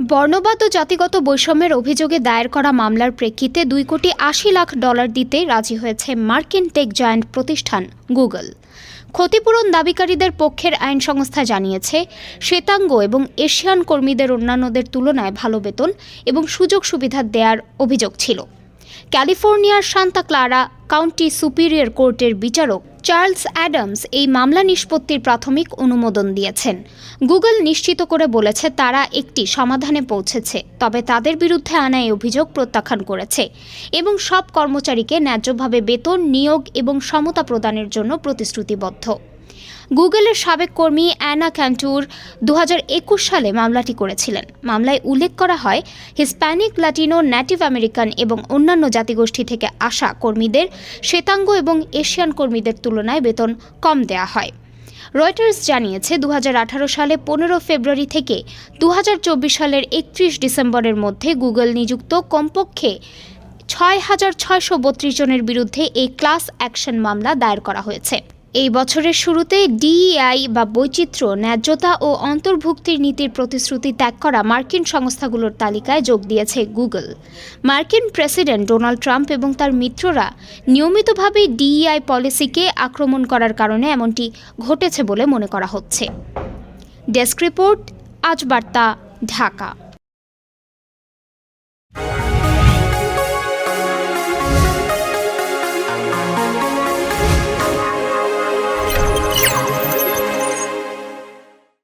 বর্ণবাদ ও জাতিগত বৈষম্যের অভিযোগে দায়ের করা মামলার প্রেক্ষিতে দুই কোটি আশি লাখ ডলার দিতে রাজি হয়েছে মার্কিন টেক জয়েন্ট প্রতিষ্ঠান গুগল। ক্ষতিপূরণ দাবিকারীদের পক্ষের আইন সংস্থা জানিয়েছে, শ্বেতাঙ্গ এবং এশিয়ান কর্মীদের অন্যান্যদের তুলনায় ভালো বেতন এবং সুযোগ সুবিধা দেয়ার অভিযোগ ছিল। ক্যালিফোর্নিয়ার সান্তা ক্লারা কাউন্টি সুপিরিয়র কোর্টের বিচারক চার্লস অ্যাডামস এই মামলা নিষ্পত্তির প্রাথমিক অনুমোদন দিয়েছেন। গুগল নিশ্চিত করে বলেছে, তারা একটি সমাধানে পৌঁছেছে, তবে তাদের বিরুদ্ধে আনা এই অভিযোগ প্রত্যাখ্যান করেছে এবং সব কর্মচারীকে ন্যায্যভাবে বেতন, নিয়োগ এবং সমতা প্রদানের জন্য প্রতিশ্রুতিবদ্ধ। গুগলের সাবেক কর্মী অ্যানা ক্যান্টুর দু হাজার একুশ সালে মামলাটি করেছিলেন। মামলায় উল্লেখ করা হয়, হিসপ্যানিক লাটিনো নেটিভ আমেরিকান এবং অন্যান্য জাতিগোষ্ঠী থেকে আসা কর্মীদের শ্বেতাঙ্গ এবং এশিয়ান কর্মীদের তুলনায় বেতন কম দেয়া হয়। রয়টার্স জানিয়েছে দু হাজার আঠারো সালে পনেরো ফেব্রুয়ারি থেকে দু হাজার চব্বিশ সালের একত্রিশ ডিসেম্বরের মধ্যে গুগল নিযুক্ত কমপক্ষে ছয় হাজার ছয়শো বত্রিশ জনের বিরুদ্ধে এই ক্লাস অ্যাকশন মামলা দায়ের করা হয়েছে। এই বছরের শুরুতে ডিইআই বা বৈচিত্র্য, ন্যায্যতা ও অন্তর্ভুক্তির নীতির প্রতিশ্রুতি ত্যাগ করা মার্কিন সংস্থাগুলোর তালিকায় যোগ দিয়েছে গুগল। মার্কিন প্রেসিডেন্ট ডোনাল্ড ট্রাম্প এবং তার মিত্ররা নিয়মিতভাবে ডিইআই পলিসিকে আক্রমণ করার কারণে এমনটি ঘটেছে বলে মনে করা হচ্ছে। ডেস্ক রিপোর্ট, আজ বার্তা, ঢাকা।